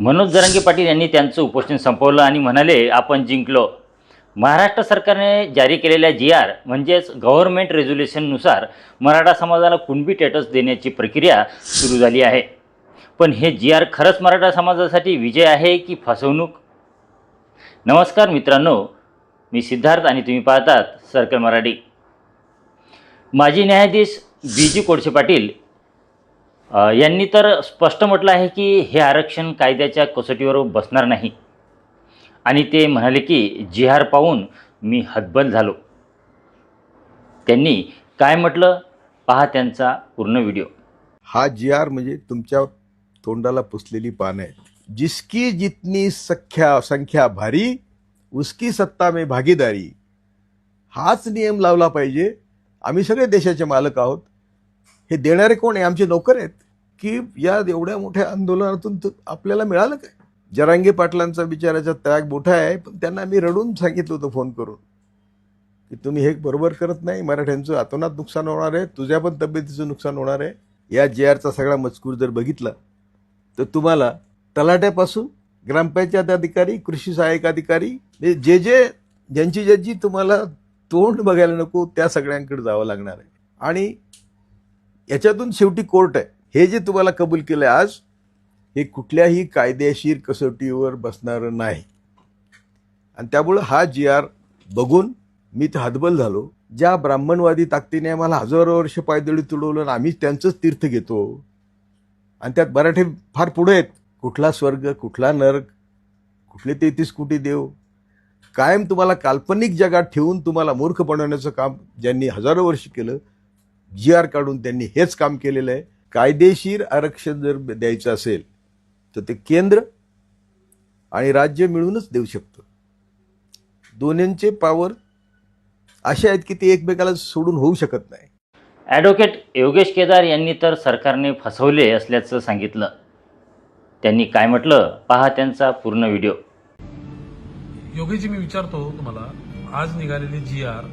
मनोज जरांगे पाटील यांनी त्यांचं उपोषण संपवलं आणि म्हणाले आपण जिंकलो. महाराष्ट्र सरकारने जारी केलेल्या जी आर म्हणजेच गव्हर्नमेंट रेझोल्युशननुसार मराठा समाजाला कुणबी स्टेटस देण्याची प्रक्रिया सुरू झाली आहे. पण हे जी आर खरंच मराठा समाजासाठी विजय आहे की फसवणूक? नमस्कार मित्रांनो मी सिद्धार्थ आणि तुम्ही पाहतात सर्कल मराठी. माजी न्यायाधीश बी जी कोडसे पाटील यांनी तर स्पष्ट म्हटलं आहे की हे आरक्षण कायद्याच्या कसोटीवर बसणार नाही. आणि ते म्हणाले की जिहार पाहून मी हतबल झालो. त्यांनी काय म्हटलं? पहा त्यांचा पूर्ण व्हिडिओ. हा जी आर म्हणजे तुमच्या तोंडाला पुसलेली पान आहे. जिसकी जितनी सख्या संख्या भारी उसकी सत्ता में भागीदारी. हाच नियम लावला पाहिजे. आम्ही सगळे देशाचे मालक आहोत. हे देणारे कोण आहे? आमचे नोकर आहेत की या एवढ्या मोठ्या आंदोलनातून त- आपल्याला मिळालं काय? जरांगे पाटलांचा बिचाराचा त्याग मोठा आहे पण त्यांना मी रडून सांगितलं होतं फोन करून की तुम्ही हे बरोबर करत नाही मराठ्यांचं अतोनात नुकसान होणार आहे तुझ्या पण तब्येतीचं नुकसान होणार आहे. या जे आरचा सगळा मजकूर जर बघितला तर तुम्हाला तलाट्यापासून ग्रामपंचायत अधिकारी कृषी सहाय्यक अधिकारी हे जे जे ज्यांची ज्यांची तुम्हाला तोंड बघायला नको त्या सगळ्यांकडे जावं लागणार आहे. आणि याच्यातून शेवटी कोर्ट आहे. हे जे तुम्हाला कबूल केलं आज हे कुठल्याही कायदेशीर कसोटीवर बसणारं नाही. आणि त्यामुळं हा जी आर बघून मी तर हतबल झालो. ज्या ब्राह्मणवादी ताकदीने आम्हाला हजारो वर्ष पायदळी तुडवलं आणि आम्ही त्यांचंच तीर्थ घेतो. आणि त्यात मराठी फार पुढे आहेत. कुठला स्वर्ग कुठला नरक कुठले तेहतीस कोटी देव. कायम तुम्हाला काल्पनिक जगात ठेवून तुम्हाला मूर्ख बनवण्याचं काम ज्यांनी हजारो वर्ष केलं जी आर काढून त्यांनी हेच काम केलेलं आहे. कायदेशीर आरक्षण जर द्यायचं असेल तर ते केंद्र आणि राज्य मिळूनच देऊ शकतं. दोन्हींचे पॉवर असे आहेत की ते एकमेकाला सोडून होऊ शकत नाही. ॲडव्होकेट योगेश केदार यांनी तर सरकारने फसवले असल्याचं सांगितलं. त्यांनी काय म्हटलं? पहा त्यांचा पूर्ण व्हिडिओ योगेशजी मी विचारतो तुम्हाला. आज निघालेली जी आर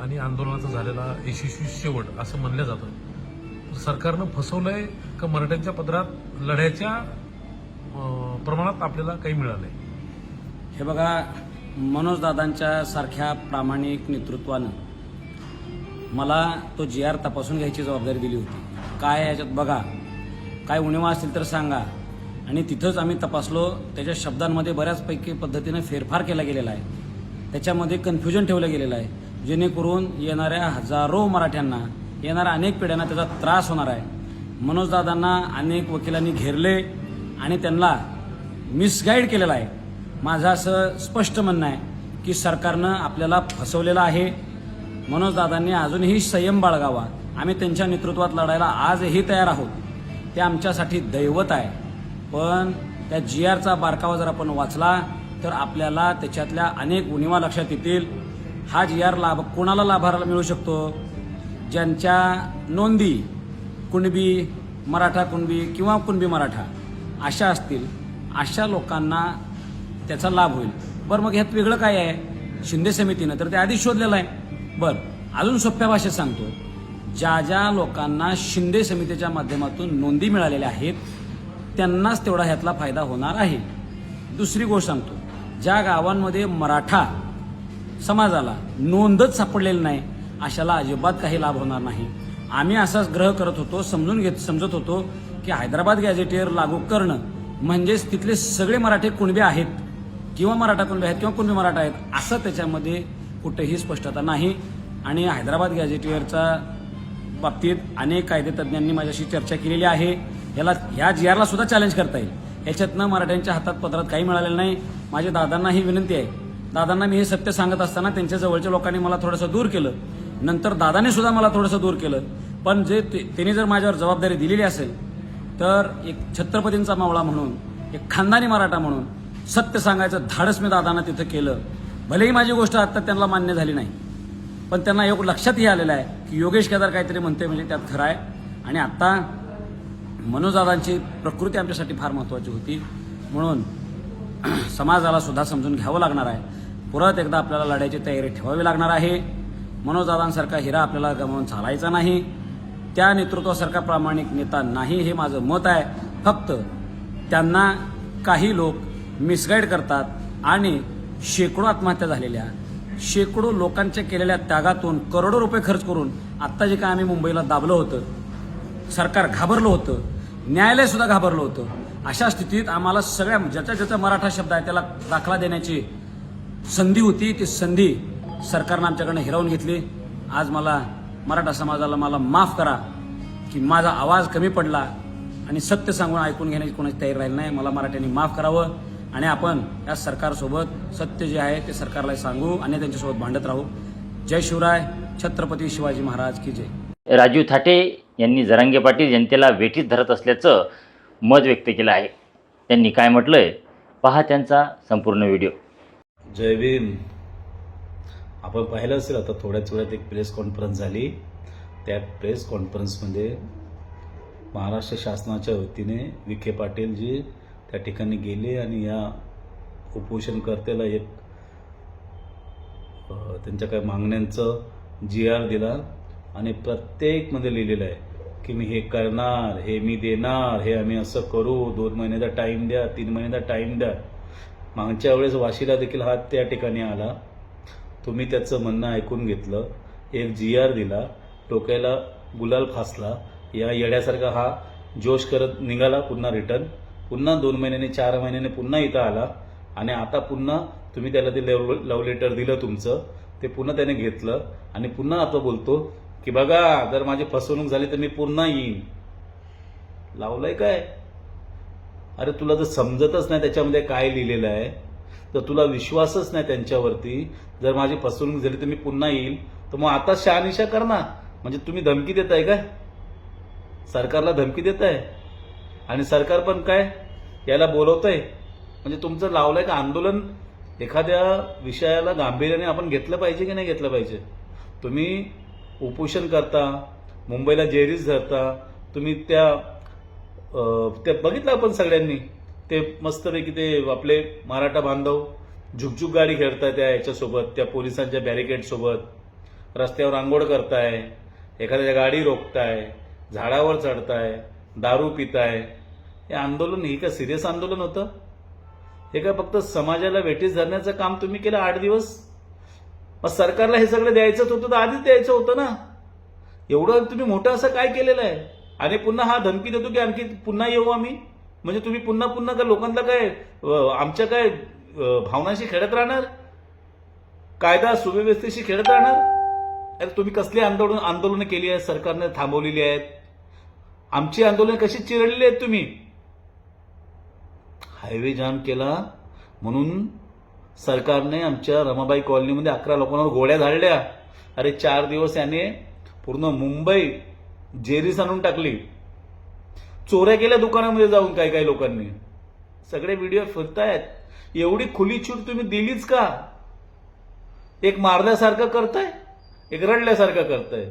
आणि आंदोलनाचा झालेला यशस्वी शेवट असं म्हणलं जातं. सरकारनं फसवलंय का मराठ्यांच्या पदरात लढ्याच्या प्रमाणात आपल्याला काही मिळालंय? हे बघा मनोजदादांच्या सारख्या प्रामाणिक नेतृत्वानं मला तो जी आर तपासून घ्यायची जबाबदारी दिली होती. काय याच्यात बघा. काय उणिवा असतील तर सांगा. आणि तिथंच आम्ही तपासलो त्याच्या शब्दांमध्ये बऱ्याचपैकी पद्धतीनं फेरफार केला गेलेला आहे. त्याच्यामध्ये कन्फ्युजन ठेवलं गेलेलं आहे. जेणेकरून येणाऱ्या हजारो मराठ्यांना येणाऱ्या अनेक पिढ्यांना त्याचा त्रास होणार आहे. मनोजदादांना अनेक वकिलांनी घेरले आणि त्यांना मिसगाईड केलेला आहे. माझं असं स्पष्ट म्हणणं आहे की सरकारनं आपल्याला फसवलेलं आहे. मनोजदादांनी अजूनही संयम बाळगावा. आम्ही त्यांच्या नेतृत्वात लढायला आजही तयार आहोत. ते आमच्यासाठी दैवत आहे. पण त्या जी आरचा बारकावा जर आपण वाचला तर आपल्याला त्याच्यातल्या अनेक उणिवा लक्षात येतील. हा जी आर लाभ कोणाला लाभाराला मिळू शकतो? ज्यांच्या नोंदी कुणबी मराठा कुणबी किंवा कुणबी मराठा अशा असतील अशा लोकांना त्याचा लाभ होईल. बरं मग ह्यात वेगळं काय आहे? शिंदे समितीनं तर ते आधीच शोधलेलं आहे. बरं अजून सोप्या भाषेत सांगतो. ज्या ज्या लोकांना शिंदे समितीच्या माध्यमातून नोंदी मिळालेल्या आहेत त्यांनाच तेवढा ह्यातला फायदा होणार आहे. दुसरी गोष्ट सांगतो. ज्या गावांमध्ये मराठा समाजाला नोंदच सापडलेली नाही अशाला अजिबात काही लाभ होणार नाही. आम्ही असाच ग्रह करत होतो समजून घेत समजत होतो की हैदराबाद गॅझेटियर लागू करणं म्हणजेच तिथले सगळे मराठे कुणबे आहेत किंवा मराठा कुणबे आहेत किंवा कुणबे मराठा आहेत असं त्याच्यामध्ये कुठेही स्पष्टता नाही. आणि हैदराबाद गॅझेटियरचा बाबतीत अनेक कायदे तज्ज्ञांनी माझ्याशी चर्चा केलेली आहे. याला ह्या जी आरला सुद्धा चॅलेंज करता येईल. याच्यातनं मराठ्यांच्या हातात पत्रात काही मिळालेलं नाही. माझ्या दादांना ही विनंती आहे. दादांना मी हे सत्य सांगत असताना त्यांच्या जवळच्या लोकांनी मला थोडंसं दूर केलं. नंतर दादाने सुद्धा मला थोडंसं दूर केलं. पण जे ते- त्यांनी जर माझ्यावर जबाबदारी दिलेली असेल तर एक छत्रपतींचा मावळा म्हणून एक खानदानी मराठा म्हणून सत्य सांगायचं धाडस मी दादांना तिथं केलं. भलेही माझी गोष्ट आता त्यांना मान्य झाली नाही पण त्यांना योग लक्षातही आलेलं आहे की योगेश केदार काहीतरी म्हणते म्हणजे त्यात खरं आहे. आणि आता मनोजदादांची प्रकृती आमच्यासाठी फार महत्त्वाची होती. म्हणून समाजाला सुद्धा समजून घ्यावं लागणार आहे. परत एकदा आपल्याला लढायची तयारी ठेवावी लागणार आहे. मनोजदादांसारखा हिरा आपल्याला गमावून चालायचा नाही. त्या नेतृत्वासारखा प्रामाणिक नेता नाही हे माझं मत आहे. फक्त त्यांना काही लोक मिसगाईड करतात आणि शेकडो आत्महत्या झालेल्या शेकडो लोकांच्या केलेल्या त्यागातून करोडो रुपये खर्च करून आत्ता जे काय आम्ही मुंबईला दाबलं होतं सरकार घाबरलं होतं न्यायालयसुद्धा घाबरलं होतं अशा स्थितीत आम्हाला सगळ्या ज्याचा ज्याचा मराठा शब्द आहे त्याला दाखला देण्याची संधी होती ती संधी सरकारनं आमच्याकडनं हिरावून घेतली. आज मला मराठा समाजाला मला माफ करा की माझा आवाज कमी पडला आणि सत्य सांगून ऐकून घेण्याची कोणाची तयारी राहिली नाही मला मराठ्यांनी माफ करावं आणि आपण या सरकारसोबत सत्य जे आहे ते सरकारला सांगू आणि त्यांच्यासोबत भांडत राहू. जय शिवराय छत्रपती शिवाजी महाराज की जय. राजू थाटे यांनी जरांगे पाटील जनतेला वेठीत धरत असल्याचं मत व्यक्त केलं आहे. त्यांनी काय म्हटलंय? पहा त्यांचा संपूर्ण व्हिडिओ. जय भीम. आपण पाहिलं असेल आता थोड्याच वेळात एक प्रेस कॉन्फरन्स झाली. त्या प्रेस कॉन्फरन्समध्ये महाराष्ट्र शासनाच्या वतीने विखे पाटील जी त्या ठिकाणी गेले आणि या उपोषणकर्त्याला एक त्यांच्या काही मागण्यांचं जी आर दिला. आणि प्रत्येकमध्ये लिहिलेलं आहे की मी हे करणार हे मी देणार हे आम्ही असं करू दोन महिन्याचा टाईम द्या तीन महिन्याचा टाईम द्या. मागच्या वेळेस वाशीला देखील हा त्या ठिकाणी आला. तुम्ही त्याचं म्हणणं ऐकून घेतलं. एक जी आर दिला. डोक्याला गुलाल फासला. या येड्यासारखा हा जोश करत निघाला पुन्हा रिटर्न पुन्हा दोन महिन्याने चार महिन्याने पुन्हा इथं आला. आणि आता पुन्हा तुम्ही त्याला ते लव लव लेटर दिलं तुमचं. ते पुन्हा त्याने घेतलं. आणि पुन्हा आता बोलतो की बघा जर माझी फसवणूक झाली तर मी पुन्हा येईन. लावलंय काय? अरे तुला जर समजतच नाही त्याच्यामध्ये काय लिहिलेलं आहे तर तुला विश्वासच नाही त्यांच्यावरती. जर माझी फसवणूक झाली तर मी पुन्हा येईल. तर मग आता शहानिशा कर ना. म्हणजे तुम्ही धमकी देताय काय? सरकारला धमकी देत आहे आणि सरकार पण काय? याला बोलवतंय? म्हणजे तुमचं लावलंय का आंदोलन? एखाद्या विषयाला गांभीर्याने आपण घेतलं पाहिजे की नाही घेतलं पाहिजे? तुम्ही उपोषण करता मुंबईला जेरीज धरता तुम्ही त्या ते बघितलं आपण सगळ्यांनी. ते मस्तपैकी ते आपले मराठा बांधव झुकझुक गाडी खेळताय त्या याच्यासोबत त्या पोलिसांच्या बॅरिकेडसोबत. रस्त्यावर आंघोळ करताय एखाद्या गाडी रोखताय झाडावर चढताय दारू पिताय. हे आंदोलन हे का सिरियस आंदोलन होतं? हे काय फक्त समाजाला वेठीस धरण्याचं काम तुम्ही केलं आठ दिवस? मग सरकारला हे सगळं द्यायचंच होतं तर आधीच द्यायचं होतं ना? एवढं तुम्ही मोठं असं काय केलेलं आहे? आणि पुन्हा हा धमकी देतो की आणखी पुन्हा येऊ आम्ही? म्हणजे तुम्ही पुन्हा पुन्हा का लोकांना काय आमच्या काय भावनांशी भावनाशी खेळत राहणार? कायदा सुव्यवस्थेशी खेळत राहणार? अरे तुम्ही कसली आंदोलन आंदोलनं केली आहेत? सरकारने थांबवलेली आहेत? आमची आंदोलन कशी चिरडलेली आहेत तुम्ही? हायवे जाम केला म्हणून सरकारने आमच्या रमाबाई कॉलनीमध्ये अकरा लोकांवर गोळ्या झाडल्या. अरे चार दिवस याने पूर्ण मुंबई जेरीस आणून टाकली. चोऱ्या केल्या दुकानामध्ये जाऊन काही काही लोकांनी. सगळे व्हिडिओ फिरतायत. एवढी खुली छूट तुम्ही दिलीच का? एक मारल्यासारखं करताय? एक रडल्यासारखं करताय?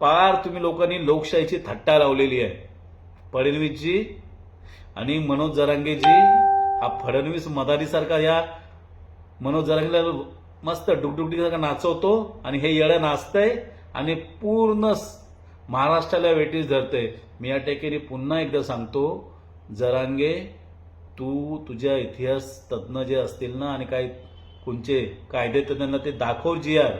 पार तुम्ही लोकांनी लोकशाहीची थट्टा लावलेली आहे. फडणवीसजी आणि मनोज जरांगेजी हा फडणवीस मदारीसारखा या मनोज जरांगेला मस्त डुकडुकडीसारखा नाचवतो आणि हे येडं नाचतंय आणि पूर्ण महाराष्ट्राला वेटीस धरते मी या टेकेरी पुन्हा एकदा सांगतो जरांगे तू तुझ्या इतिहास तज्ज्ञ जे असतील ना आणि काही कोणचे कायदे तज्ज्ञांना ते दाखव जी आर.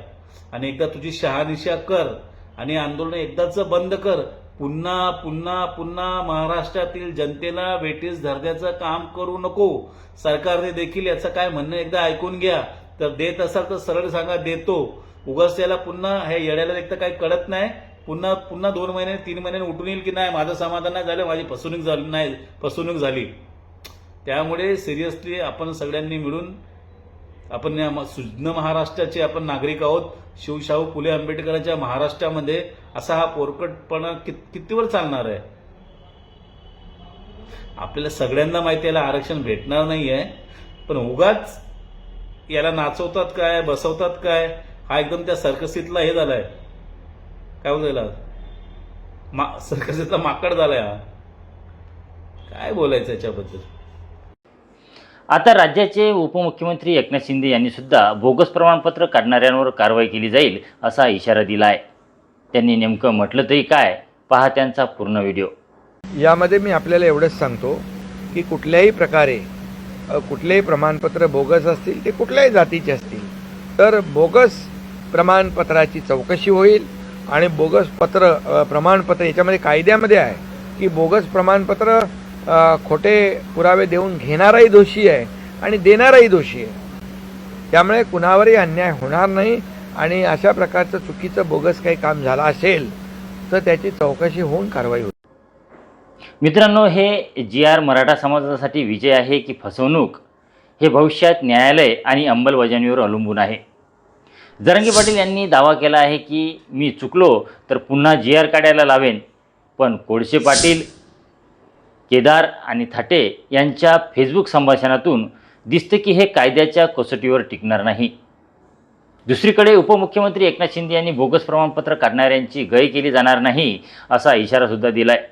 आणि एकदा तुझी शहानिशा कर आणि आंदोलन एकदाच बंद कर. पुन्हा पुन्हा पुन्हा महाराष्ट्रातील जनतेला वेटीस धरण्याचं काम करू नको. सरकारने देखील याचं काय म्हणणं एकदा ऐकून घ्या. तर देत असाल तर सरळ सांगा देतो. उगाच त्याला पुन्हा हे येण्याला एक तर काही कळत नाही. पुन्हा पुन्हा दोन महिने तीन महिन्याने उठून येईल की नाही? माझं समाधान नाही झालं माझी फसवणूक झाली नाही फसवणूक झाली. त्यामुळे सिरियसली आपण सगळ्यांनी मिळून आपण या सुज्ञ महाराष्ट्राचे आपण नागरिक आहोत. शिवशाहू फुले आंबेडकरांच्या महाराष्ट्रामध्ये असा हा पोरकटपणा कित कितीवर चालणार आहे? आपल्याला सगळ्यांना माहिती याला आरक्षण भेटणार नाही आहे पण उगाच याला नाचवतात काय बसवतात काय? हा एकदम त्या सर्कसीतला हे झालाय. काय बोलतो याला मा सर्कसीतला माकड झालाय हा. काय बोलायचं याच्याबद्दल? आता राज्याचे उपमुख्यमंत्री एकनाथ शिंदे यांनी सुद्धा बोगस प्रमाणपत्र काढणाऱ्यांवर कारवाई केली जाईल असा इशारा दिला आहे त्यांनी नेमकं म्हटलं तरी काय? पहा त्यांचा पूर्ण व्हिडिओ. यामध्ये मी आपल्याला एवढंच सांगतो की कुठल्याही प्रकारे कुठलेही प्रमाणपत्र बोगस असतील ते कुठल्याही जातीचे असतील तर बोगस प्रमाणपत्राची चौकशी होईल आणि बोगस पत्र प्रमाणपत्र याच्यामध्ये कायद्यामध्ये आहे की बोगस प्रमाणपत्र खोटे पुरावे देऊन घेणाराही दोषी आहे आणि देणाराही दोषी आहे. त्यामुळे कुणावरही अन्याय होणार नाही आणि अशा प्रकारचं चुकीचं बोगस काही काम झालं असेल तर त्याची चौकशी होऊन कारवाई होईल. मित्रांनो हे जी आर मराठा समाजासाठी विजय आहे की फसवणूक? हे भविष्यात न्यायालय आणि अंमलबजावणीवर अवलंबून आहे. जरंगी पाटील यांनी दावा केला आहे की मी चुकलो तर पुन्हा जी आर काढायला लावेन. पण कोळशे पाटील केदार आणि थाटे यांच्या फेसबुक संभाषणातून दिसतं की हे कायद्याच्या कसोटीवर टिकणार नाही. दुसरीकडे उपमुख्यमंत्री एकनाथ शिंदे यांनी बोगस प्रमाणपत्र काढणाऱ्यांची गय केली जाणार नाही असा इशारासुद्धा दिला आहे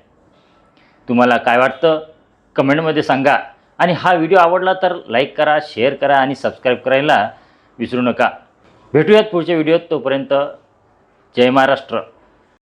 तुम्हाला काय वाटतं? कमेंटमध्ये सांगा. आणि हा व्हिडिओ आवडला तर लाईक करा शेअर करा आणि सबस्क्राईब करायला विसरू नका. भेटूयात पुढच्या व्हिडिओत तोपर्यंत जय महाराष्ट्र.